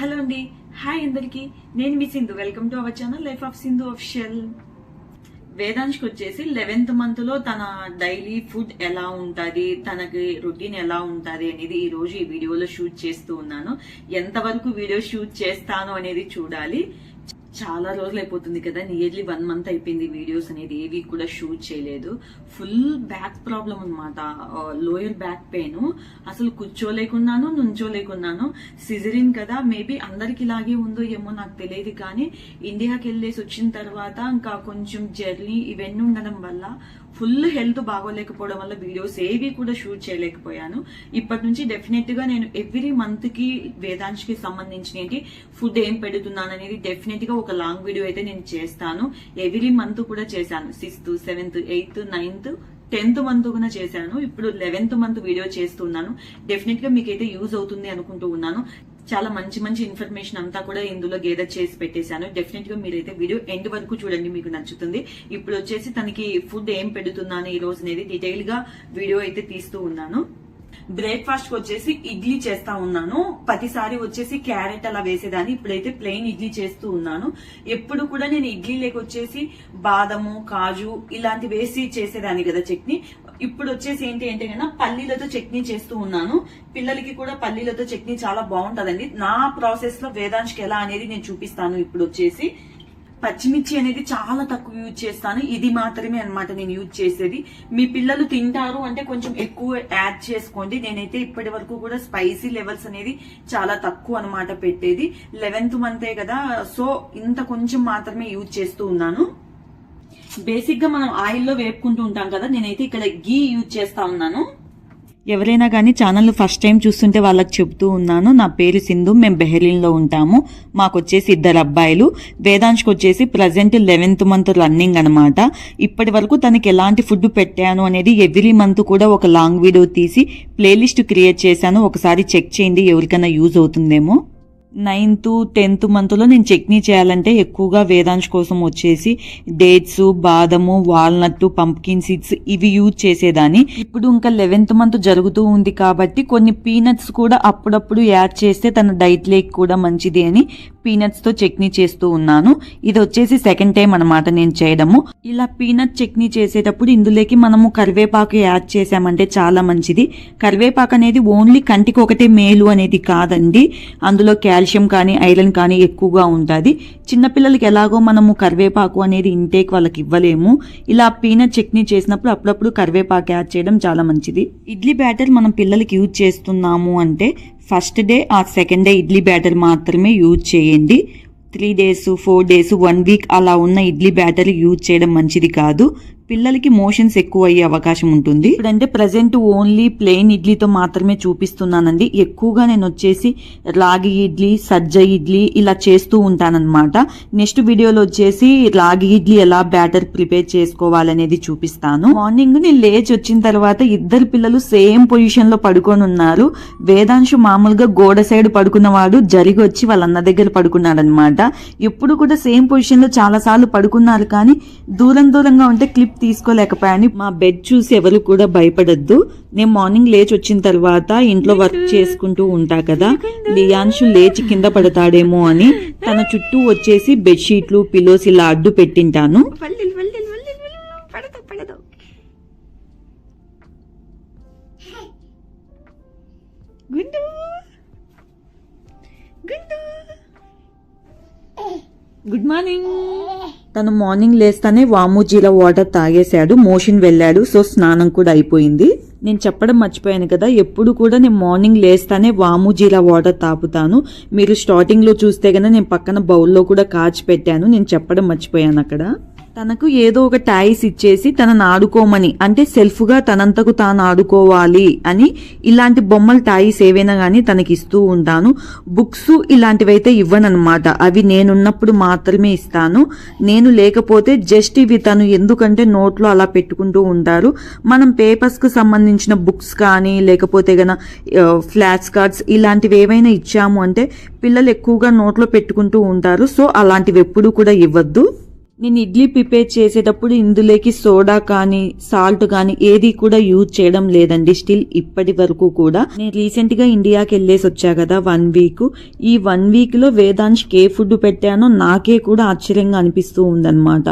Hello అండి. Hi అందరికి. నేను మీ Sindhu. Welcome to our channel life of Sindhu official వేదాంశ్కి వచ్చేసి లెవెన్త్ మంత్లో తన డైలీ ఫుడ్ ఎలా ఉంటుంది తనకి రొటీన్ ఎలా ఉంటుంది అనేది ఈ రోజు ఈ వీడియోలో షూట్ చేస్తూ ఉన్నాను. ఎంతవరకు వీడియో షూట్ చేస్తాను అనేది చూడాలి. చాలా రోజులు అయిపోతుంది కదా నియర్లీ వన్ మంత్ అయిపోయింది వీడియోస్ అనేది ఏవి కూడా షూట్ చేయలేదు. ఫుల్ బ్యాక్ ప్రాబ్లం అనమాట లోయర్ బ్యాక్ పెయిన్ అసలు కూర్చోలేకున్నాను నుంచోలేకున్నాను. సిజరిన్ కదా మేబీ అందరికి ఇలాగే ఉందో ఏమో నాకు తెలియదు కానీ ఇండియాకి వెళ్ళేసి వచ్చిన తర్వాత ఇంకా కొంచెం జర్నీ ఇవన్నీ ఉండడం వల్ల ఫుల్ హెల్త్ బాగోలేకపోవడం వల్ల వీడియోస్ ఏవి కూడా షూట్ చేయలేకపోయాను. ఇప్పటి నుంచి డెఫినెట్గా నేను ఎవ్రీ మంత్కి వేదాంశ్కి సంబంధించిన ఏంటి ఫుడ్ ఏం పెడుతున్నాను అనేది డెఫినెట్గా ఒక లాంగ్ వీడియో అయితే నేను చేస్తాను. ఎవ్రీ మంత్ కూడా చేశాను. Sixth seventh eighth ninth tenth month కూడా చేశాను. ఇప్పుడు లెవెన్త్ మంత్ వీడియో చేస్తున్నాను. డెఫినెట్గా మీకైతే యూజ్ అవుతుంది అనుకుంటూ ఉన్నాను. చాలా మంచి మంచి ఇన్ఫర్మేషన్ అంతా కూడా ఇందులో గేదర్ చేసి పెట్టేశాను. డెఫినెట్గా మీరైతే వీడియో ఎండ్ వరకు చూడండి మీకు నచ్చుతుంది. ఇప్పుడు వచ్చేసి తనకి ఫుడ్ ఏం పెడుతున్నాను ఈ రోజు అనేది డీటెయిల్గా వీడియో అయితే తీస్తూ ఉన్నాను. బ్రేక్ఫాస్ట్కి వచ్చేసి ఇడ్లీ చేస్తా ఉన్నాను. ప్రతిసారి వచ్చేసి క్యారెట్ అలా వేసేదాన్ని. ఇప్పుడైతే ప్లెయిన్ ఇడ్లీ చేస్తూ ఉన్నాను. ఎప్పుడు కూడా నేను ఇడ్లీ లేక వచ్చేసి బాదము కాజు ఇలాంటి వేసి చేసేదాన్ని కదా చట్నీ. ఇప్పుడు వచ్చేసి ఏంటి అంటే కన్నా పల్లీలతో చట్నీ చేస్తూ ఉన్నాను. పిల్లలకి కూడా పల్లీలతో చట్నీ చాలా బాగుంటుందండి. నా ప్రాసెస్లో వేదాంశ్కి ఎలా అనేది నేను చూపిస్తాను ఇప్పుడు వచ్చేసి. పచ్చిమిర్చి అనేది చాలా తక్కువ యూజ్ చేస్తాను. ఇది మాత్రమే అన్నమాట నేను యూజ్ చేసేది. మీ పిల్లలు తింటారు అంటే కొంచెం ఎక్కువ యాడ్ చేసుకోండి. నేనైతే ఇప్పటి వరకు కూడా స్పైసీ లెవెల్స్ అనేది చాలా తక్కువ అన్నమాట పెట్టేది. లెవెన్త్ మంతే కదా. సో ఇంత కొంచెం మాత్రమే యూజ్ చేస్తూ ఉన్నాను. బేసిక్గా మనం ఆయిల్లో వేపుకుంటూ ఉంటాం కదా నేనైతే ఇక్కడ గీ యూజ్ చేస్తా ఉన్నాను. ఎవరైనా కానీ ఛానల్ ఫస్ట్ టైం చూస్తుంటే వాళ్ళకి చెప్తూ ఉన్నాను నా పేరు సింధు మేము బెహరీన్లో ఉంటాము. మాకు వచ్చేసి ఇద్దరు అబ్బాయిలు. వేదాంశ్కి వచ్చేసి ప్రజెంట్ లెవెన్త్ మంత్ రన్నింగ్ అనమాట ఇప్పటి వరకు తనకి ఎలాంటి ఫుడ్ పెట్టాను అనేది ఎవ్రీ మంత్ కూడా ఒక లాంగ్ వీడియో తీసి ప్లేలిస్ట్ క్రియేట్ చేశాను. ఒకసారి చెక్ చేయండి ఎవరికైనా యూజ్ అవుతుందేమో. నైన్త్ టెన్త్ మంత్లో నేను చట్నీ చేయాలంటే ఎక్కువగా వేదాంశ్ కోసం వచ్చేసి డేట్స్ బాదము వాల్నట్ పంప్కిన్ సీడ్స్ ఇవి యూజ్ చేసేదాన్ని. ఇప్పుడు ఇంకా లెవెన్త్ మంత్ జరుగుతూ ఉంది కాబట్టి కొన్ని పీనట్స్ కూడా అప్పుడప్పుడు యాడ్ చేస్తే తన డైట్ లేక్ కూడా మంచిది అని పీనట్స్తో చట్నీ చేస్తూ ఉన్నాను. ఇది వచ్చేసి సెకండ్ టైం అనమాట నేను చేయడము. ఇలా పీనట్ చట్నీ చేసేటప్పుడు ఇందులోకి మనము కరివేపాకు యాడ్ చేసామంటే చాలా మంచిది. కరివేపాకు అనేది ఓన్లీ కంటికి ఒకటే మేలు అనేది కాదండి. అందులో కాల్షియం కానీ ఐరన్ కానీ ఎక్కువగా ఉంటుంది. చిన్నపిల్లలకి ఎలాగో మనము కరివేపాకు అనేది ఇంటేక్ వాళ్ళకి ఇవ్వలేము. ఇలా పీనట్ చట్నీ చేసినప్పుడు అప్పుడప్పుడు కరివేపాకు యాడ్ చేయడం చాలా మంచిది. ఇడ్లీ బ్యాటర్ మనం పిల్లలకి యూజ్ చేస్తున్నాము అంటే ఫస్ట్ డే ఆ సెకండ్ డే ఇడ్లీ బ్యాటర్ మాత్రమే యూజ్ చేయండి. Three days four days one week అలా ఉన్న ఇడ్లీ బ్యాటర్ యూజ్ చేయడం మంచిది కాదు. పిల్లలకి మోషన్స్ ఎక్కువ అయ్యే అవకాశం ఉంటుంది. ఇప్పుడంటే ప్రజెంట్ ఓన్లీ ప్లెయిన్ ఇడ్లీతో మాత్రమే చూపిస్తున్నానండి. ఎక్కువగా నేను వచ్చేసి రాగి ఇడ్లీ సజ్జ ఇడ్లీ ఇలా చేస్తూ ఉంటానన్నమాట. నెక్స్ట్ వీడియోలో వచ్చేసి రాగి ఇడ్లీ ఎలా బ్యాటర్ ప్రిపేర్ చేసుకోవాలనేది చూపిస్తాను. మార్నింగ్ నేను లేచి వచ్చిన తర్వాత ఇద్దరు పిల్లలు సేమ్ పొజిషన్లో పడుకొని ఉన్నారు. వేదాంశు మామూలుగా గోడ సైడ్ పడుకున్నవాడు జరిగి వచ్చి వాళ్ళ అన్న దగ్గర పడుకున్నాడు అనమాట ఎప్పుడు కూడా సేమ్ పొజిషన్లో చాలా సార్లు పడుకున్నారు కానీ దూరం దూరంగా ఉంటే క్లిప్ తీసుకోలేకపోయాను. మా బెడ్ చూసి ఎవరు కూడా భయపడద్దు. నేను మార్నింగ్ లేచి వచ్చిన తర్వాత ఇంట్లో వర్క్ చేసుకుంటూ ఉంటా కదా. లియాన్షు లేచి కింద పడతాడేమో అని తన చుట్టూ వచ్చేసి బెడ్షీట్లు పిలోస్ ఇలా అడ్డు పెట్టింటాను. గుడ్. మార్నింగ్. తను మార్నింగ్ లేస్తానే వామూజీల వాటర్ తాగేశాడు మోషన్ వెళ్ళాడు సో స్నానం కూడా అయిపోయింది. నేను చెప్పడం మర్చిపోయాను కదా ఎప్పుడు కూడా నేను మార్నింగ్ లేస్తానే వాముజీల వాటర్ తాపుతాను. మీరు స్టార్టింగ్లో చూస్తే కనుక నేను పక్కన బౌల్లో కూడా కాచి పెట్టాను నేను చెప్పడం మర్చిపోయాను అక్కడ. తనకు ఏదో ఒక టాయిస్ ఇచ్చేసి తనను ఆడుకోమని అంటే సెల్ఫ్గా తనంతకు తాను ఆడుకోవాలి అని ఇలాంటి బొమ్మల టాయిస్ ఏవైనా కానీ తనకి ఇస్తూ ఉంటాను. బుక్స్ ఇలాంటివైతే ఇవ్వనన్నమాట. అవి నేనున్నప్పుడు మాత్రమే ఇస్తాను. నేను లేకపోతే జస్ట్ ఇవి తను ఎందుకంటే నోట్లో అలా పెట్టుకుంటూ ఉంటారు. మనం పేపర్స్కు సంబంధించిన బుక్స్ కానీ లేకపోతే గన ఫ్లాష్ కార్డ్స్ ఇలాంటివి ఏవైనా ఇచ్చాము అంటే పిల్లలు ఎక్కువగా నోట్లో పెట్టుకుంటూ ఉంటారు. సో అలాంటివి ఎప్పుడు కూడా ఇవ్వద్దు. నేను ఇడ్లీ ప్రిపేర్ చేసేటప్పుడు ఇందులోకి సోడా కానీ సాల్ట్ కానీ ఏది కూడా యూజ్ చేయడం లేదండి. స్టిల్ ఇప్పటి వరకు కూడా. నేను రీసెంట్గా ఇండియాకి వెళ్ళేసి వచ్చా కదా వన్ వీక్. ఈ వన్ వీక్లో ఏ ఫుడ్ పెట్టానో నాకే కూడా ఆశ్చర్యంగా అనిపిస్తూ ఉందన్నమాట.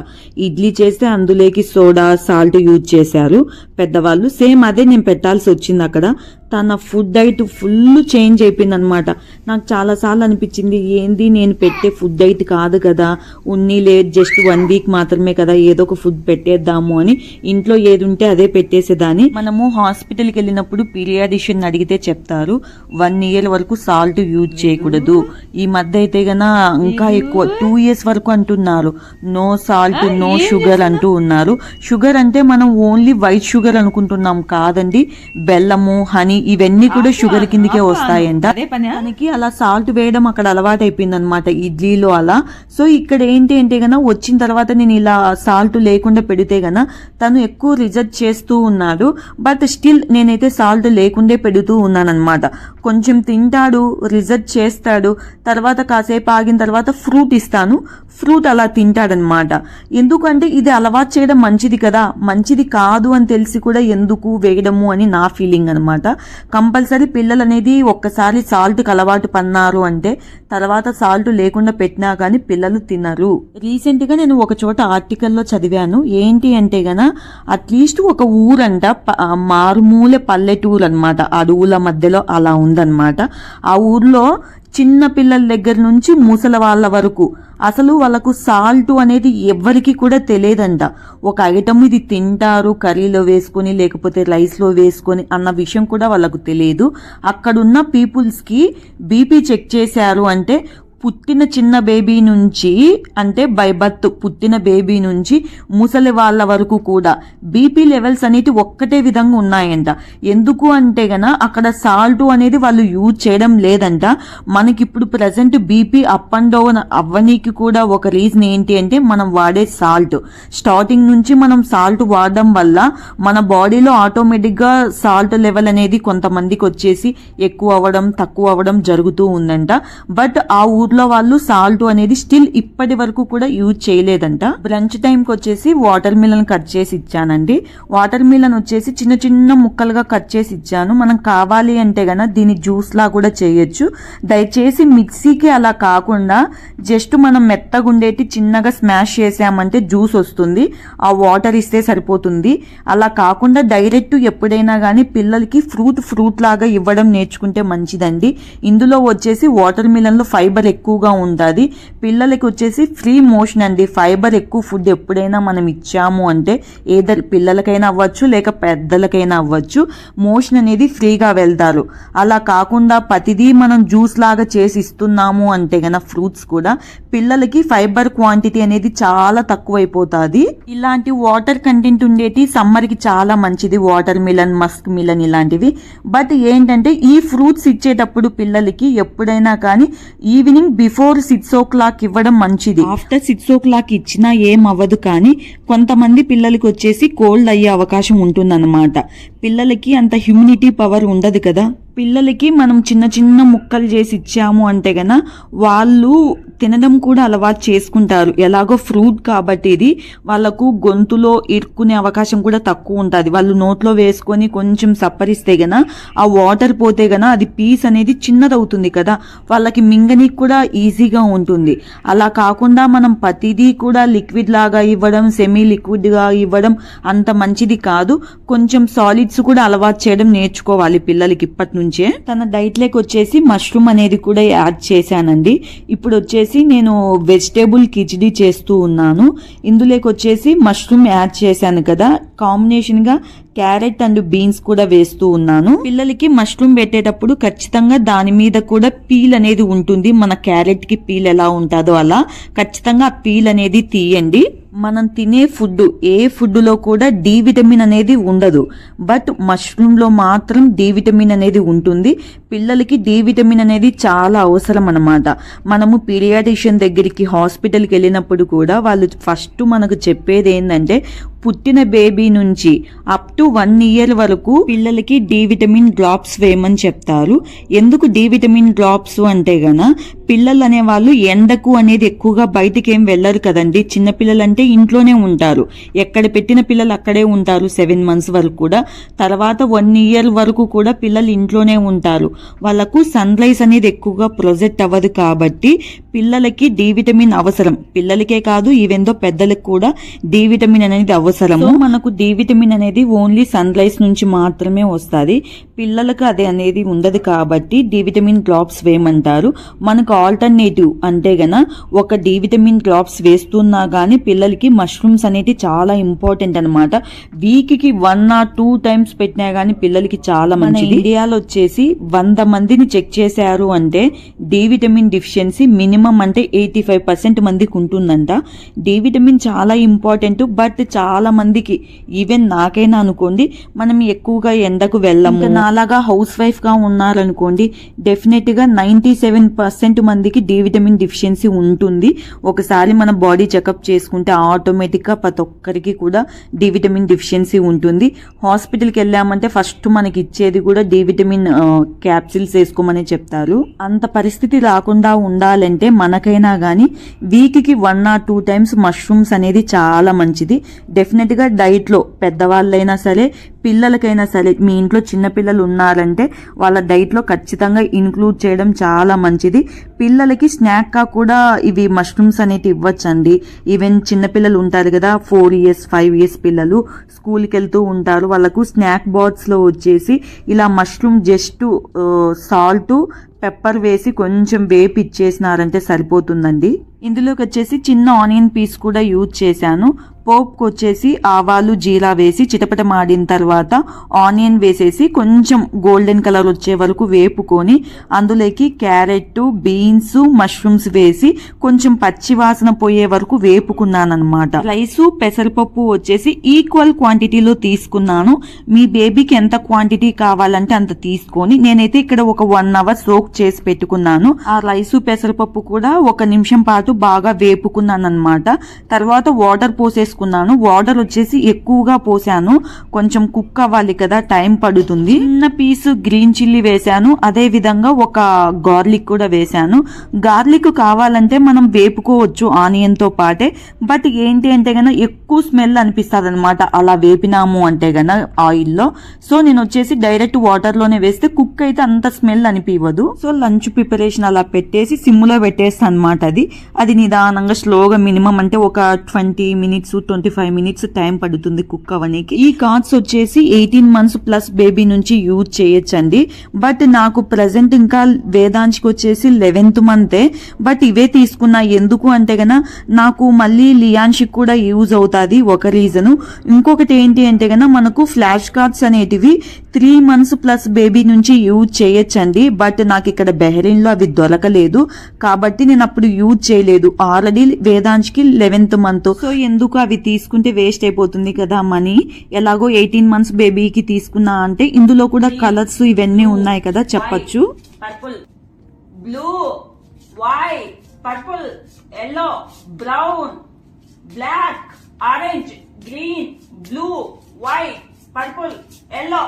ఇడ్లీ చేస్తే అందులోకి సోడా సాల్ట్ యూజ్ చేశారు. పెద్దవాళ్ళు సేమ్ అదే నేను పెట్టాల్సి వచ్చింది అక్కడ. తన ఫుడ్ డైట్ ఫుల్ చేంజ్ అయిపోయింది అనమాట నాకు చాలా సార్లు అనిపించింది ఏంది నేను పెట్టే ఫుడ్ డైట్ కాదు కదా. ఉన్ని లేదు జస్ట్ వన్ వీక్ మాత్రమే కదా ఏదో ఒక ఫుడ్ పెట్టేద్దాము అని ఇంట్లో ఏది ఉంటే అదే పెట్టేసేదాన్ని. మనము హాస్పిటల్కి వెళ్ళినప్పుడు పీరియాడిషియన్ అడిగితే చెప్తారు వన్ ఇయర్ వరకు సాల్ట్ యూజ్ చేయకూడదు. ఈ మధ్య అయితే గన ఇంకా ఎక్కువ టూ ఇయర్స్ వరకు అంటున్నారు. నో సాల్ట్ నో షుగర్ అంటూ ఉన్నారు. షుగర్ అంటే మనం ఓన్లీ వైట్ షుగర్ అనుకుంటున్నాం కాదండి. బెల్లము హనీ ఇవన్నీ కూడా షుగర్ కిందకే వస్తాయంట. దానికి అలా సాల్ట్ వేయడం అక్కడ అలవాటు అయిపోయింది అనమాట ఇడ్లీలో అలా. సో ఇక్కడ ఏంటి అంటే గన వచ్చిన తర్వాత నేను ఇలా సాల్ట్ లేకుండా పెడితే గన తను ఎక్కువ రిజెక్ట్ చేస్తూ ఉన్నాడు. బట్ స్టిల్ నేనైతే సాల్ట్ లేకుండే పెడుతూ ఉన్నాను కొంచెం తింటాడు రిజెక్ట్ చేస్తాడు. తర్వాత కాసేపు ఆగిన తర్వాత ఫ్రూట్ ఇస్తాను. ఫ్రూట్ అలా తింటాడనమాట. ఎందుకంటే ఇది అలవాటు చేయడం మంచిది కదా. మంచిది కాదు అని తెలిసి కూడా ఎందుకు వేయడము అని నా ఫీలింగ్ అనమాట. కంపల్సరీ పిల్లలు అనేది ఒక్కసారి సాల్ట్కి అలవాటు పన్నారు అంటే తర్వాత సాల్ట్ లేకుండా పెట్టినా కానీ పిల్లలు తినరు. రీసెంట్గా నేను ఒక చోట ఆర్టికల్లో చదివాను. ఏంటి అంటే గన అట్లీస్ట్ ఒక ఊరంట ప- మారుమూల పల్లెటూరు అనమాట. అడవుల మధ్యలో అలా ఉందన్నమాట ఆ ఊర్లో చిన్న పిల్లల దగ్గర నుంచి ముసల వాళ్ళ వరకు. అసలు వాళ్ళకు సాల్ట్ అనేది ఎవ్వరికి కూడా తెలియదంట. ఒక ఐటమ్ ఇది తింటారు కర్రీలో వేసుకొని లేకపోతే రైస్లో వేసుకొని అన్న విషయం కూడా వాళ్ళకు తెలియదు. అక్కడున్న పీపుల్స్కి బీపీ చెక్ చేశారు అంటే పుట్టిన చిన్న బేబీ నుంచి అంటే బై పుట్టిన బేబీ నుంచి ముసలి వాళ్ళ వరకు కూడా బీపీ లెవెల్స్ అనేవి ఒక్కటే విధంగా ఉన్నాయంట. ఎందుకు అంటే గన అక్కడ సాల్ట్ అనేది వాళ్ళు యూజ్ చేయడం లేదంట. మనకి ఇప్పుడు present BP up and down అవ్వనీకి కూడా ఒక రీజన్ ఏంటి అంటే మనం వాడే సాల్ట్. స్టార్టింగ్ నుంచి మనం సాల్ట్ వాడడం వల్ల మన బాడీలో ఆటోమేటిక్గా సాల్ట్ లెవెల్ అనేది కొంతమందికి వచ్చేసి ఎక్కువ అవ్వడం తక్కువ అవ్వడం జరుగుతూ ఉందంట. బట్ ఆ ఊర్లో వాళ్ళు సాల్ట్ అనేది స్టిల్ ఇప్పటి వరకు కూడా యూజ్ చేయలేదంట. బ్రంచ్ టైంకి వచ్చేసి వాటర్ మిలన్ కట్ చేసి ఇచ్చానండి. వాటర్ మిలన్ వచ్చేసి చిన్న చిన్న ముక్కలుగా కట్ చేసి ఇచ్చాను. మనం కావాలి అంటే గన దీని జ్యూస్ లా కూడా చేయొచ్చు. దయచేసి మిక్సీకి అలా కాకుండా జస్ట్ మనం మెత్తగుండేటి చిన్నగా స్మాష్ చేసామంటే జ్యూస్ వస్తుంది. ఆ వాటర్ ఇస్తే సరిపోతుంది. అలా కాకుండా డైరెక్ట్ ఎప్పుడైనా కానీ పిల్లలకి ఫ్రూట్ ఫ్రూట్ లాగా ఇవ్వడం నేర్చుకుంటే మంచిదండి. ఇందులో వచ్చేసి వాటర్ మిలన్లో ఫైబర్ ఎక్కువగా ఉంటుంది. పిల్లలకి వచ్చేసి ఫ్రీ మోషన్ అండి. ఫైబర్ ఎక్కువ ఫుడ్ ఎప్పుడైనా మనం ఇచ్చాము అంటే ఏదర్ పిల్లలకైనా అవ్వచ్చు లేక పెద్దలకైనా అవ్వచ్చు మోషన్ అనేది ఫ్రీగా వెళ్తారు. అలా కాకుండా ప్రతిదీ మనం జ్యూస్ లాగా చేసి ఇస్తున్నాము అంటే గన ఫ్రూట్స్ కూడా పిల్లలకి ఫైబర్ క్వాంటిటీ అనేది చాలా తక్కువైపోతుంది. ఇలాంటి వాటర్ కంటెంట్ ఉండేటి సమ్మర్కి చాలా మంచిది. వాటర్ మిలన్ మస్క్ మిలన్ ఇలాంటివి. బట్ ఏంటంటే ఈ ఫ్రూట్స్ ఇచ్చేటప్పుడు పిల్లలకి ఎప్పుడైనా కానీ evening before six o'clock ఇవ్వడం మంచిది. ఆఫ్టర్ సిక్స్ ఓ క్లాక్ ఇచ్చినా ఏం అవ్వదు కానీ కొంతమంది పిల్లలకి వచ్చేసి కోల్డ్ అయ్యే అవకాశం ఉంటుందన్నమాట. పిల్లలకి అంత హ్యూమినిటీ పవర్ ఉండదు కదా? పిల్లలకి మనం చిన్న చిన్న ముక్కలు చేసి ఇచ్చాము అంటే గన వాళ్ళు తినడం కూడా అలవాటు చేసుకుంటారు. ఎలాగో ఫ్రూట్ కాబట్టి ఇది వాళ్ళకు గొంతులో ఇరుక్కునే అవకాశం కూడా తక్కువ ఉంటుంది. వాళ్ళు నోట్లో వేసుకొని కొంచెం సప్పరిస్తే గన ఆ వాటర్ పోతే గన అది పీస్ అనేది చిన్నదవుతుంది కదా? వాళ్ళకి మింగనికి కూడా ఈజీగా ఉంటుంది. అలా కాకుండా మనం ప్రతిదీ కూడా లిక్విడ్ లాగా ఇవ్వడం సెమీ లిక్విడ్గా ఇవ్వడం అంత మంచిది కాదు. కొంచెం సాలిడ్ సాలిడ్స్ కూడా అలవాటు చేయడం నేర్చుకోవాలి పిల్లలకి ఇప్పటి నుంచే తన డైట్ లేక వచ్చేసి మష్రూమ్ అనేది కూడా యాడ్ చేశానండి. ఇప్పుడు వచ్చేసి నేను వెజిటేబుల్ కిచిడి చేస్తూ ఉన్నాను. ఇందులోకి వచ్చేసి మష్రూమ్ యాడ్ చేశాను కదా. కాంబినేషన్గా క్యారెట్ అండ్ బీన్స్ కూడా వేస్తూ ఉన్నాను. పిల్లలకి మష్రూమ్ పెట్టేటప్పుడు ఖచ్చితంగా దాని మీద కూడా పీల్ అనేది ఉంటుంది. మన క్యారెట్కి పీల్ ఎలా ఉంటుందో అలా. ఖచ్చితంగా ఆ పీల్ అనేది తీయండి. మనం తినే ఫుడ్ ఏ ఫుడ్లో కూడా డి విటమిన్ అనేది ఉండదు. బట్ మష్రూమ్లో మాత్రం డి విటమిన్ అనేది ఉంటుంది. పిల్లలకి డి విటమిన్ అనేది చాలా అవసరం అన్నమాట. మనము పీడియాటిషియన్ దగ్గరికి హాస్పిటల్కి వెళ్ళినప్పుడు కూడా వాళ్ళు ఫస్ట్ మనకు చెప్పేది ఏంటంటే పుట్టిన బేబీ నుంచి అప్ టు వన్ ఇయర్ వరకు పిల్లలకి డి విటమిన్ డ్రాప్స్ వేయమని చెప్తారు. ఎందుకు డి విటమిన్ డ్రాప్స్ అంటే గన పిల్లలు అనే వాళ్ళు ఎండకు అనేది ఎక్కువగా బయటికి ఏం వెళ్ళరు కదండి. చిన్న పిల్లలు అంటే ఇంట్లోనే ఉంటారు. ఎక్కడ పెట్టిన పిల్లలు అక్కడే ఉంటారు సెవెన్ మంత్స్ వరకు కూడా. తర్వాత వన్ ఇయర్ వరకు కూడా పిల్లలు ఇంట్లోనే ఉంటారు. వాళ్ళకు సన్ రైజ్ అనేది ఎక్కువగా ప్రొజెక్ట్ అవ్వదు కాబట్టి పిల్లలకి డి విటమిన్ అవసరం. పిల్లలకే కాదు ఈవెందో పెద్దలకు కూడా డి విటమిన్ అనేది అవసరం మనకు డి విటమిన్ అనేది ఓన్లీ సన్ రైజ్ నుంచి మాత్రమే వస్తుంది. పిల్లలకు అది అనేది ఉండదు కాబట్టి డి విటమిన్ డ్రాప్స్ వేయమంటారు. మనకు ఆల్టర్నేటివ్ అంటే గన ఒక డి విటమిన్ డ్రాప్స్ వేస్తున్నా గానీ పిల్లలకి మష్రూమ్స్ అనేది చాలా ఇంపార్టెంట్ అనమాట వీక్కి వన్ ఆర్ టూ టైమ్స్ పెట్టినా గానీ పిల్లలకి చాలా మంచిది. ఇండియాలో వచ్చేసి వంద మందిని చెక్ చేశారు అంటే డి విటమిన్ డిఫిషియన్సీ మినిమం అంటే ఎయిటీ ఫైవ్ పర్సెంట్ మందికి ఉంటుందంట. డి విటమిన్ చాలా ఇంపార్టెంట్ బట్ చాలా మందికి ఈవెన్ నాకైనా అనుకోండి మనం ఎక్కువగా ఎండకు వెళ్ళము. నాలాగా హౌస్ వైఫ్గా ఉన్నారనుకోండి డెఫినెట్గా నైన్టీ సెవెన్ పర్సెంట్ మందికి డి విటమిన్ డిఫిషియన్సీ ఉంటుంది. ఒకసారి మన బాడీ చెకప్ చేసుకుంటే ఆటోమేటిక్గా ప్రతి ఒక్కరికి కూడా డి విటమిన్ డిఫిషియన్సీ ఉంటుంది. హాస్పిటల్కి వెళ్ళామంటే ఫస్ట్ మనకి ఇచ్చేది కూడా డి విటమిన్ క్యాప్సిల్స్ వేసుకోమని చెప్తారు. అంత పరిస్థితి రాకుండా ఉండాలంటే మనకైనా కానీ వీక్కి one or two times mushrooms అనేది చాలా మంచిది. డెఫినెట్గా డైట్లో పెద్దవాళ్ళైనా సరే పిల్లలకైనా సరే మీ ఇంట్లో చిన్నపిల్లలు ఉన్నారంటే వాళ్ళ డైట్లో ఖచ్చితంగా ఇంక్లూడ్ చేయడం చాలా మంచిది. పిల్లలకి స్నాక్గా కూడా ఇవి మష్రూమ్స్ అనేవి ఇవ్వచ్చండి. ఈవెన్ చిన్నపిల్లలు ఉంటారు కదా ఫోర్ ఇయర్స్ ఫైవ్ ఇయర్స్ పిల్లలు స్కూల్కి వెళ్తూ ఉంటారు. వాళ్ళకు స్నాక్ బాక్స్లో వచ్చేసి ఇలా మష్రూమ్ జస్ట్ సాల్ట్ పెప్పర్ వేసి కొంచెం వేపిచ్చేసినారంటే సరిపోతుందండి. ఇందులోకి వచ్చేసి చిన్న ఆనియన్ పీస్ కూడా యూజ్ చేశాను. పోప్కి వచ్చేసి ఆవాలు జీరా వేసి చిటపటమాడిన తర్వాత ఆనియన్ వేసేసి కొంచెం గోల్డెన్ కలర్ వచ్చే వరకు వేపుకొని అందులోకి క్యారెట్ బీన్స్ మష్రూమ్స్ వేసి కొంచెం పచ్చి వాసన పోయే వరకు వేపుకున్నాను రైసు పెసరపప్పు వచ్చేసి ఈక్వల్ క్వాంటిటీలో తీసుకున్నాను. మీ బేబీకి ఎంత క్వాంటిటీ కావాలంటే అంత తీసుకొని నేనైతే ఇక్కడ ఒక వన్ అవర్ సోక్ చేసి పెట్టుకున్నాను. ఆ రైసు పెసరపప్పు కూడా ఒక నిమిషం పాటు బాగా వేపుకున్నాను అనమాట తర్వాత వాటర్ పోసేసుకున్నాను. వాటర్ వచ్చేసి ఎక్కువగా పోసాను. కొంచెం కుక్ అవ్వాలి కదా టైం పడుతుంది. చిన్న పీస్ గ్రీన్ చిల్లీ వేసాను. అదే విధంగా ఒక గార్లిక్ కూడా వేసాను. గార్లిక్ కావాలంటే మనం వేపుకోవచ్చు ఆనియన్తో పాటే. బట్ ఏంటి అంటే గన ఎక్కువ స్మెల్ అనిపిస్తుంది అనమాట అలా వేపినాము అంటే గన ఆయిల్లో. సో నేను వచ్చేసి డైరెక్ట్ వాటర్లోనే వేస్తే కుక్ అయితే అంత స్మెల్ అనిపించదు సో లంచ్ ప్రిపరేషన్ అలా పెట్టేసి సిమ్లో పెట్టేస్తాను అనమాట అది. అది నిదానంగా స్లోగా మినిమం అంటే ఒక twenty minutes twenty five minutes time పడుతుంది కుక్ అవ్వడానికి ఈ కార్డ్స్ వచ్చేసి ఎయిటీన్ మంత్స్ ప్లస్ బేబీ నుంచి యూజ్ చేయొచ్చండి. బట్ నాకు ప్రజెంట్ ఇంకా వేదాంచ్కి వచ్చేసి లెవెన్త్ మంతే. బట్ ఇవే తీసుకున్నా ఎందుకు అంటే గన నాకు మళ్ళీ లియాన్షిక్ కూడా యూజ్ అవుతుంది ఒక రీజను. ఇంకొకటి ఏంటి అంటే గన మనకు ఫ్లాష్ కార్డ్స్ అనేటివి త్రీ మంత్స్ ప్లస్ బేబీ నుంచి యూజ్ చేయొచ్చండి. బట్ నాకు ఇక్కడ బెహరీన్లో అవి దొరకలేదు. కాబట్టి నేను అప్పుడు యూజ్ చేయలేదు. లేదు. ఆల్రెడీ వేదాంచ్కి లెవెన్త్ మంత్ సో ఎందుకు అవి తీసుకుంటే వేస్ట్ అయిపోతుంది కదా మనీ? ఎలాగో ఎయిటీన్ మంత్స్ బేబీకి తీసుకున్నా అంటే ఇందులో కూడా కలర్స్ ఇవన్నీ ఉన్నాయి కదా చెప్పొచ్చు. Purple blue white purple yellow brown black orange green blue white purple yellow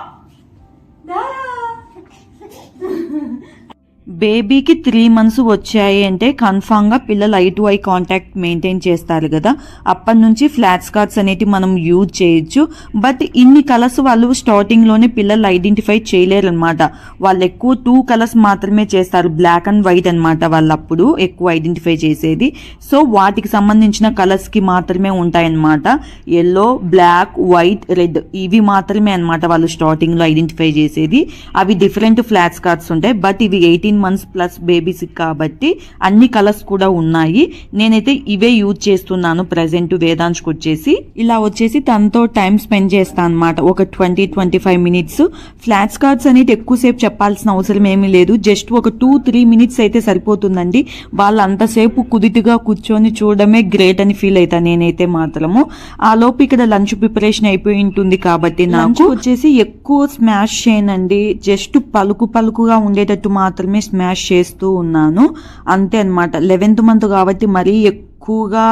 బేబీకి త్రీ మంత్స్ వచ్చాయి అంటే కన్ఫామ్గా పిల్లలు eye to eye contact maintain చేస్తారు కదా. అప్పటి నుంచి ఫ్లాట్ స్కార్ట్స్ అనేటివి మనం యూజ్ చేయొచ్చు. బట్ ఇన్ని కలర్స్ వాళ్ళు స్టార్టింగ్లోనే పిల్లలు ఐడెంటిఫై చేయలేరు అనమాట వాళ్ళు ఎక్కువ టూ కలర్స్ మాత్రమే చేస్తారు. బ్లాక్ అండ్ వైట్ అన్నమాట వాళ్ళు అప్పుడు ఎక్కువ ఐడెంటిఫై చేసేది. సో వాటికి సంబంధించిన కలర్స్కి మాత్రమే ఉంటాయన్నమాట. ఎల్లో బ్లాక్ వైట్ రెడ్ ఇవి మాత్రమే అన్నమాట వాళ్ళు స్టార్టింగ్లో ఐడెంటిఫై చేసేది. అవి డిఫరెంట్ ఫ్లాట్ స్కార్ట్స్ ఉంటాయి. బట్ ఇవి ఎయిటీన్ మంత్స్ ప్లస్ బేబీస్ కాబట్టి అన్ని కలర్స్ కూడా ఉన్నాయి. నేనైతే ఇవే యూజ్ చేస్తున్నాను ప్రజెంట్ వేదాంశ్కి వచ్చేసి. ఇలా వచ్చేసి తనతో టైం స్పెండ్ చేస్తాను అనమాట ఒక twenty twenty five minutes. Flat cards అనేది ఎక్కువసేపు చెప్పాల్సిన అవసరం ఏమీ లేదు. జస్ట్ ఒక టూ త్రీ మినిట్స్ అయితే సరిపోతుందండి. వాళ్ళు అంతసేపు కుదిటిగా కూర్చొని చూడడమే గ్రేట్ అని ఫీల్ అవుతాను నేనైతే మాత్రము. ఆ లోపు ఇక్కడ లంచ్ ప్రిపరేషన్ అయిపోయి ఉంటుంది కాబట్టి నాకు వచ్చేసి ఎక్కువ స్మాష్ చేయనండి. జస్ట్ పలుకు పలుకుగా ఉండేటట్టు మాత్రమే స్మాష్ చేస్తూ ఉన్నాను. అంతే అన్నమాట. లెవెన్త్ మంత్ కాబట్టి మరీ ఎక్కువ ఎక్కువగా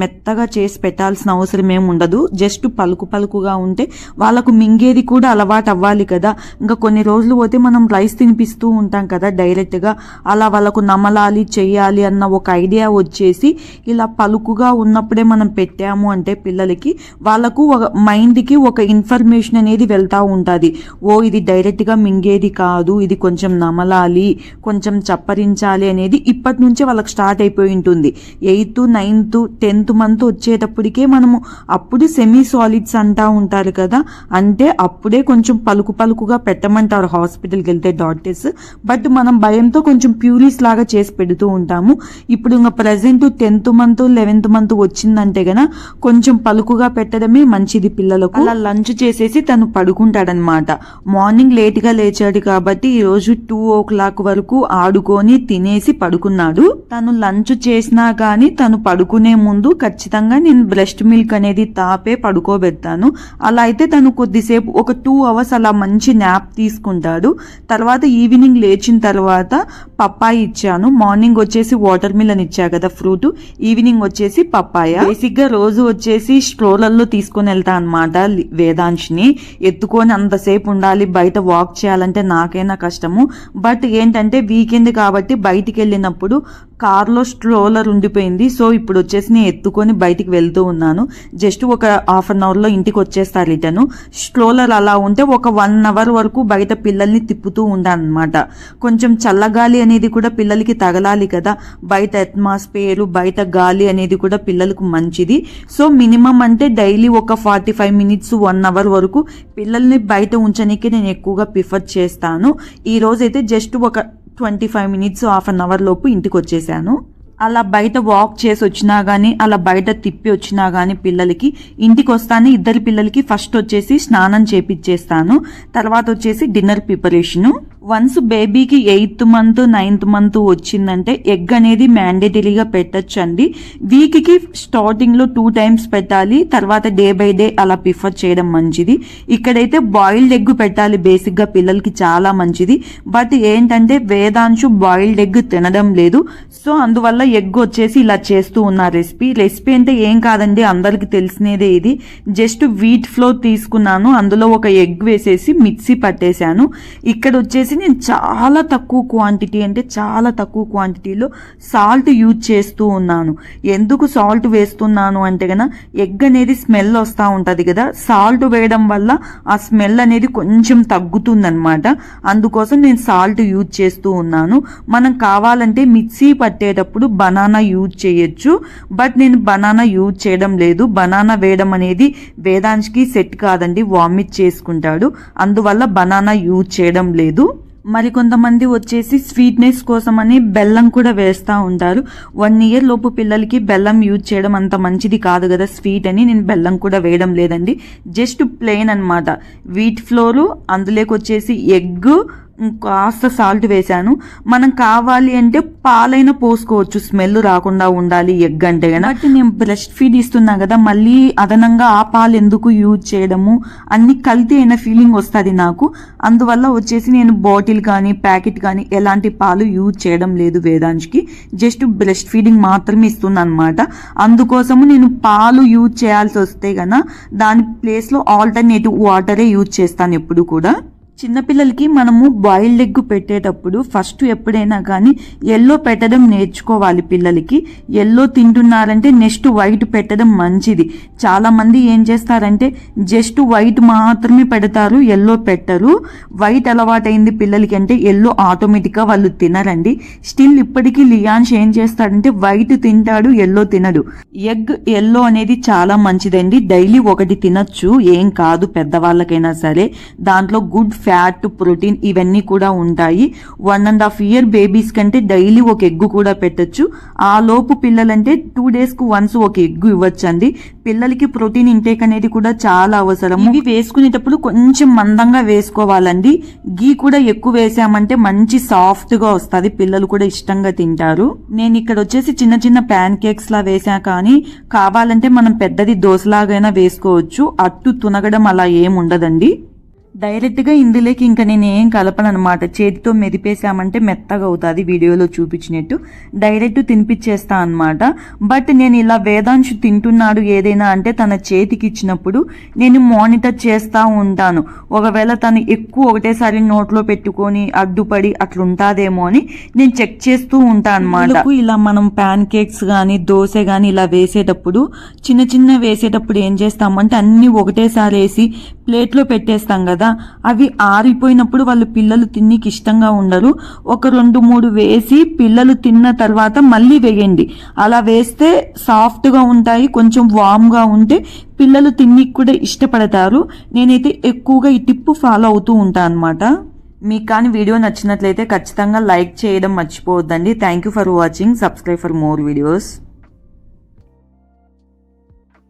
మెత్తగా చేసి పెట్టాల్సిన అవసరం ఏమి ఉండదు. జస్ట్ పలుకు పలుకుగా ఉంటే వాళ్ళకు మింగేది కూడా అలవాటు అవ్వాలి కదా. ఇంకా కొన్ని రోజులు పోతే మనం రైస్ తినిపిస్తూ ఉంటాం కదా డైరెక్ట్గా. అలా వాళ్ళకు నమలాలి చేయాలి అన్న ఒక ఐడియా వచ్చేసి ఇలా పలుకుగా ఉన్నప్పుడే మనం పెట్టాము అంటే పిల్లలకి వాళ్ళకు ఒక మైండ్కి ఒక ఇన్ఫర్మేషన్ అనేది వెళ్తూ ఉంటుంది. ఓ ఇది డైరెక్ట్గా మింగేది కాదు ఇది కొంచెం నమలాలి కొంచెం చప్పరించాలి అనేది ఇప్పటి నుంచే వాళ్ళకి స్టార్ట్ అయిపోయి ఉంటుంది. ఎయిత్ నైన్త్ టెన్త్ మంత్ వచ్చేటప్పటికే మనము అప్పుడు సెమీ సాలిడ్స్ అంటా ఉంటారు కదా అంటే అప్పుడే కొంచెం పలుకు పలుకుగా పెట్టమంటారు హాస్పిటల్కి వెళ్తే డాక్టర్స్ బట్ మనం భయంతో కొంచెం ప్యూరిస్ లాగా చేసి పెడుతూ ఉంటాము. ఇప్పుడు ఇంకా present tenth month eleventh month వచ్చిందంటే గన కొంచెం పలుకుగా పెట్టడమే మంచిది పిల్లలకు. అలా లంచ్ చేసేసి తను పడుకుంటాడనమాట. మార్నింగ్ లేట్గా లేచాడు కాబట్టి ఈ రోజు టూ ఓ క్లాక్ వరకు ఆడుకొని తినేసి పడుకున్నాడు. తను లంచ్ చేసినా కానీ తను పడుకునే ముందు ఖచ్చితంగా నేను బ్రెస్ట్ మిల్క్ అనేది తాపే పడుకోబెడతాను. అలా అయితే తను కొద్దిసేపు ఒక టూ అవర్స్ అలా మంచి న్యాప్ తీసుకుంటాడు. తర్వాత ఈవినింగ్ లేచిన తర్వాత పప్పాయి ఇచ్చాను. మార్నింగ్ వచ్చేసి వాటర్ మిలన్ ఇచ్చా కదా ఫ్రూట్ ఈవినింగ్ వచ్చేసి పప్పాయ. బేసిక్గా రోజు వచ్చేసి స్ట్రోలర్లో తీసుకొని వెళ్తా అనమాట వేదాంశ్ని. ఎత్తుకొని అంతసేపు ఉండాలి. బయట వాక్ చేయాలంటే నాకైనా కష్టము. బట్ ఏంటంటే వీకెండ్ కాబట్టి బయటికి వెళ్ళినప్పుడు కార్లో స్ట్రోలర్ ఉండిపోయింది. సో ఇప్పుడు వచ్చేసి నేను ఎత్తుకొని బయటికి వెళ్తూ ఉన్నాను. జస్ట్ ఒక హాఫ్ అన్ అవర్లో ఇంటికి వచ్చేస్తారు రిటర్న్ స్ట్రోలర్ అలా ఉంటే ఒక వన్ అవర్ వరకు బయట పిల్లల్ని తిప్పుతూ ఉంటాను అనమాట కొంచెం చల్లగాలి అనేది కూడా పిల్లలకి తగలాలి కదా. బయట అట్మాస్ఫియర్ బయట గాలి అనేది కూడా పిల్లలకు మంచిది. సో మినిమం అంటే డైలీ ఒక forty five minutes one hour వరకు పిల్లల్ని బయట ఉంచడానికి నేను ఎక్కువగా ప్రిఫర్ చేస్తాను. ఈ రోజైతే జస్ట్ ఒక twenty five minutes half an hour లోపు ఇంటికి వచ్చేసాను అలా బయట వాక్ చేసి వచ్చినా కానీ అలా బయట తిప్పి వచ్చినా కానీ పిల్లలకి ఇంటికి వస్తాను ఇద్దరు పిల్లలకి ఫస్ట్ వచ్చేసి స్నానం చేపిచ్చేస్తాను. తర్వాత వచ్చేసి డిన్నర్ ప్రిపరేషను వన్స్ బేబీకి ఎయిత్ మంత్ నైన్త్ మంత్ వచ్చిందంటే ఎగ్ అనేది మ్యాండేటరీగా పెట్టచ్చండి. వీక్కి స్టార్టింగ్లో టూ టైమ్స్ పెట్టాలి తర్వాత డే బై డే అలా ప్రిఫర్ చేయడం మంచిది. ఇక్కడైతే బాయిల్డ్ ఎగ్ పెట్టాలి బేసిక్గా పిల్లలకి చాలా మంచిది. బట్ ఏంటంటే వేదాంశు బాయిల్డ్ ఎగ్ తినడం లేదు. సో అందువల్ల ఎగ్ వచ్చేసి ఇలా చేస్తూ ఉన్న రెసిపీ. రెసిపీ అంటే ఏం కాదండి అందరికి తెలిసినదే ఇది. జస్ట్ వీట్ ఫ్లోర్ తీసుకున్నాను అందులో ఒక ఎగ్ వేసేసి మిక్సీ పట్టేశాను. ఇక్కడ వచ్చేసి నేను చాలా తక్కువ క్వాంటిటీ అంటే చాలా తక్కువ క్వాంటిటీలో సాల్ట్ యూజ్ చేస్తూ ఉన్నాను. ఎందుకు సాల్ట్ వేస్తున్నాను అంటే కదా ఎగ్ అనేది స్మెల్ వస్తూ ఉంటుంది కదా. సాల్ట్ వేయడం వల్ల ఆ స్మెల్ అనేది కొంచెం తగ్గుతుందనమాట అందుకోసం నేను సాల్ట్ యూజ్ చేస్తూ ఉన్నాను. మనం కావాలంటే మిక్సీ పట్టేటప్పుడు బనానా యూజ్ చేయొచ్చు. బట్ నేను బనానా యూజ్ చేయడం లేదు. బనానా వేయడం అనేది వేదాంశ్కి సెట్ కాదండి. వామిట్ చేసుకుంటాడు. అందువల్ల బనానా యూజ్ చేయడం లేదు. మరి కొంతమంది వచ్చేసి స్వీట్నెస్ కోసమని బెల్లం కూడా వేస్తూ ఉంటారు. వన్ ఇయర్ లోపు పిల్లలకి బెల్లం యూజ్ చేయడం అంత మంచిది కాదు కదా స్వీట్ అని. నేను బెల్లం కూడా వేయడం లేదండి. జస్ట్ ప్లెయిన్ అన్నమాట. వీట్ ఫ్లోరు అందులోకి వచ్చేసి ఎగ్ కాస్త సాల్ట్ వేశాను. మనం కావాలి అంటే పాలైన పోసుకోవచ్చు. స్మెల్ రాకుండా ఉండాలి ఎగ్ అంటే కదా బట్ నేను బ్రెస్ట్ ఫీడ్ ఇస్తున్నా కదా మళ్ళీ అదనంగా ఆ పాలు ఎందుకు యూజ్ చేయడము అన్ని కల్తీ అయిన ఫీలింగ్ వస్తుంది నాకు. అందువల్ల వచ్చేసి నేను బాటిల్ కానీ ప్యాకెట్ కానీ ఎలాంటి పాలు యూజ్ చేయడం లేదు వేదాంశ్కి జస్ట్ బ్రెస్ట్ ఫీడింగ్ మాత్రమే ఇస్తుంది అనమాట అందుకోసము నేను పాలు యూజ్ చేయాల్సి వస్తే గన దాని ప్లేస్లో ఆల్టర్నేటివ్ వాటరే యూజ్ చేస్తాను ఎప్పుడు కూడా. చిన్నపిల్లలకి మనము బాయిల్డ్ ఎగ్ పెట్టేటప్పుడు ఫస్ట్ ఎప్పుడైనా కానీ ఎల్లో పెట్టడం నేర్చుకోవాలి పిల్లలకి. ఎల్లో తింటున్నారంటే నెక్స్ట్ వైట్ పెట్టడం మంచిది. చాలా మంది ఏం చేస్తారంటే జస్ట్ వైట్ మాత్రమే పెడతారు ఎల్లో పెట్టరు. వైట్ అలవాటైంది పిల్లలకి అంటే ఎల్లో ఆటోమేటిక్గా వాళ్ళు తినరండి. స్టిల్ ఇప్పటికీ లియాన్స్ ఏం చేస్తాడంటే వైట్ తింటాడు ఎల్లో తినడు. ఎగ్ ఎల్లో అనేది చాలా మంచిదండి. డైలీ ఒకటి తినొచ్చు ఏం కాదు పెద్దవాళ్ళకైనా సరే. దాంట్లో గుడ్ ఫ్యాట్ ప్రోటీన్ ఇవన్నీ కూడా ఉంటాయి. One and half year babies కంటే డైలీ ఒక ఎగ్గు కూడా పెట్టచ్చు. ఆ లోపు పిల్లలంటే టూ డేస్కు వన్స్ ఒక ఎగ్గు ఇవ్వచ్చండి. పిల్లలకి ప్రోటీన్ ఇంటేక్ అనేది కూడా చాలా అవసరం ఇవి వేసుకునేటప్పుడు కొంచెం మందంగా వేసుకోవాలండి. గీ కూడా ఎక్కువ వేసామంటే మంచి సాఫ్ట్గా వస్తుంది. పిల్లలు కూడా ఇష్టంగా తింటారు. నేను ఇక్కడ వచ్చేసి చిన్న చిన్న ప్యాన్ కేక్స్ లా వేసా కానీ కావాలంటే మనం పెద్దది దోశలాగైనా వేసుకోవచ్చు. అట్టు తునగడం అలా ఏముండదండి డైరెక్ట్గా ఇందులోకి ఇంకా నేను ఏం కలపను అనమాట చేతితో మెదిపేసామంటే మెత్తగా అవుతుంది వీడియోలో చూపించినట్టు. డైరెక్ట్ తినిపించేస్తా అనమాట బట్ నేను ఇలా వేదాంశు తింటున్నాడు ఏదైనా అంటే తన చేతికి ఇచ్చినప్పుడు నేను మానిటర్ చేస్తూ ఉంటాను. ఒకవేళ తను ఎక్కువ ఒకటేసారి నోట్లో పెట్టుకొని అడ్డుపడి అట్లుంటాదేమో అని నేను చెక్ చేస్తూ ఉంటాను అనమాట ఇలా మనం ప్యాన్ కేక్స్ కానీ దోశ కానీ ఇలా వేసేటప్పుడు చిన్న చిన్న వేసేటప్పుడు ఏం చేస్తామంటే అన్ని ఒకటేసారి వేసి ప్లేట్లో పెట్టేస్తాం కదా. కదా? అవి ఆరిపోయినప్పుడు వాళ్ళు పిల్లలు తిన్నికి ఇష్టంగా ఉండరు. ఒక రెండు మూడు వేసి పిల్లలు తిన్న తర్వాత మళ్ళీ వేయండి. అలా వేస్తే సాఫ్ట్గా ఉంటాయి కొంచెం వామ్గా ఉంటే పిల్లలు తిన్నికి కూడా ఇష్టపడతారు. నేనైతే ఎక్కువగా ఈ టిప్పు ఫాలో అవుతూ ఉంటాను అనమాట మీకు కానీ వీడియో నచ్చినట్లయితే ఖచ్చితంగా లైక్ చేయడం మర్చిపోవద్దండి. Thank you for watching subscribe for more videos